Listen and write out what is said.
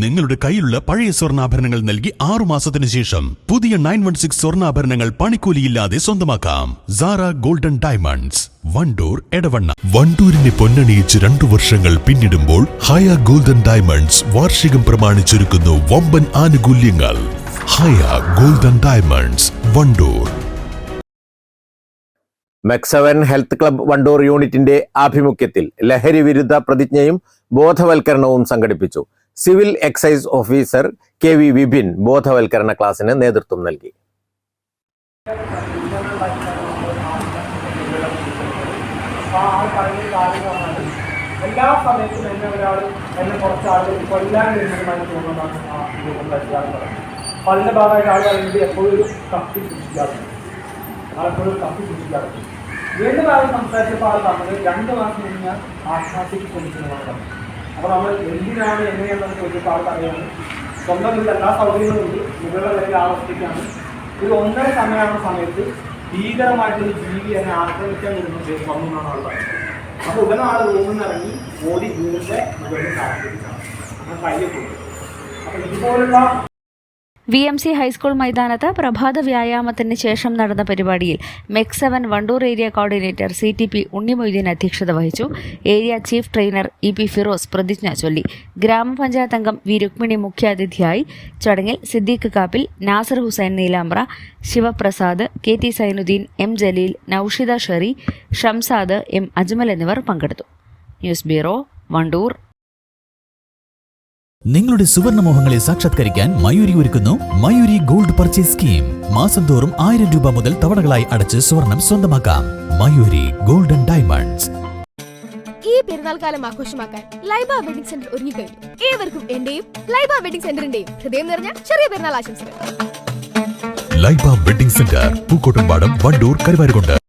നിങ്ങളുടെ കയ്യിലുള്ള പഴയ സ്വർണാഭരണങ്ങൾ നൽകി ആറു മാസത്തിന് ശേഷം പുതിയ നയൻ വൺ സിക്സ് സ്വർണാഭരണങ്ങൾ പണിക്കൂലിയില്ലാതെ സ്വന്തമാക്കാം. Sara golden diamonds Wandoor Edavanna. വണ്ടൂരിനെ പൊന്നണിയിച്ച് രണ്ടു വർഷങ്ങൾ പിന്നിടുമ്പോൾ ഹയ ഗോൾഡൻ ഡയമണ്ട്സ് വാർഷികം പ്രമാണിച്ചൊരുക്കുന്നു വമ്പൻ ആനുകൂല്യങ്ങൾ. Haya golden diamonds Wandoor. MEC seven health club Wandoor യൂണിറ്റിന്റെ ആഭിമുഖ്യത്തിൽ ലഹരി വിരുദ്ധ പ്രതിജ്ഞയും ബോധവൽക്കരണവും സംഘടിപ്പിച്ചു. Civil excise officer K V Vipin ബോധവൽക്കരണ ക്ലാസ്സിന് നേതൃത്വം നൽകി. എല്ലാ സമയത്തും എന്നെ ഒരാൾ എന്നെ കുറച്ച് ആളുകൾ കൊല്ലാൻ വരുന്നതുമായി തോന്നുന്നതാണ് ആ രൂപം അതിന്റെ ഭാഗമായിട്ട് ആളുകൾ പറയുന്നത് എപ്പോഴും കത്തി സൂക്ഷിക്കാറുണ്ട്. ആളെപ്പോഴും കത്തി സൂക്ഷിക്കാറുണ്ട്. വീണ്ടും ആൾ സംസാരിച്ചപ്പോൾ ആൾ രണ്ട് മാസം കഴിഞ്ഞാൽ ഞാൻ ആത്മഹത്യക്ക് ശ്രമിക്കുന്നതാണ് പറഞ്ഞത് അപ്പോൾ നമ്മൾ എന്തിനാണ് എങ്ങനെയാണെന്ന് ആൾക്ക് അറിയാം. സ്വന്തം വീട്ടിൽ എല്ലാ സൗകര്യങ്ങളും ഉണ്ട്. മുകളിലെ നിലയിൽ ആവർത്തിക്കാണ്. ഒരു ഒന്നര സമയമാണ് സമയത്ത് ഭീകരമായിട്ടൊരു ജീവി എന്നെ ആക്രമിക്കാൻ വരുന്നത് വന്നു എന്നാണ് ആൾ പറയുന്നത് അപ്പോൾ ഉടനെ ആൾ റൂമിൽ ഓടി വീടിന്റെ മുകളിൽ താഴ്ത്തിയിട്ടാണ് അങ്ങനെ കയ്യെ പോയി അപ്പോൾ ഇതുപോലുള്ള വി എം സി ഹൈസ്കൂൾ മൈതാനത്ത് പ്രഭാത വ്യായാമത്തിന് ശേഷം നടന്ന പരിപാടിയിൽ Mec seven Wandoor area coordinator C T P Unnimoideen അധ്യക്ഷത വഹിച്ചു. Area chief trainer E P Firoz പ്രതിജ്ഞ ചൊല്ലി. ഗ്രാമപഞ്ചായത്ത് അംഗം വി രുക്മിണി മുഖ്യാതിഥിയായി. ചടങ്ങിൽ Siddique Kappil Nasar Hussain Neelambra Sivaprasad K T Zainuddin M Jaleel Noushida Sherry Shamsad M Ajmal എന്നിവർ പങ്കെടുത്തു. News bureau Wandoor. നിങ്ങളുടെ സുവർണമോഹങ്ങളെ സാക്ഷാത്കരിക്കാൻ മയൂരി ഒരുക്കുന്നു മയൂരി ഗോൾഡ് പർച്ചേസ് സ്കീം. മാസം തോറും ആയിരം രൂപ മുതൽ തവണകളായി അടച്ച് സ്വർണം സ്വന്തമാക്കാം. Mayuri golden diamonds. ഈ പെരുന്നാൾ കാലം ആഘോഷമാക്കാൻ ലൈബ വെഡിംഗ് സെന്റർ ഒരുങ്ങിക്കഴിഞ്ഞു ഏവർക്കും എന്റെയും ലൈബ വെഡിംഗ് സെന്ററിന്റെയും ഹൃദയം നിറഞ്ഞ ചെറിയ പെരുന്നാൾ ആശംസകൾ. Laiba wedding centre Pookkottumpadam Wandoor Karuvarakundu.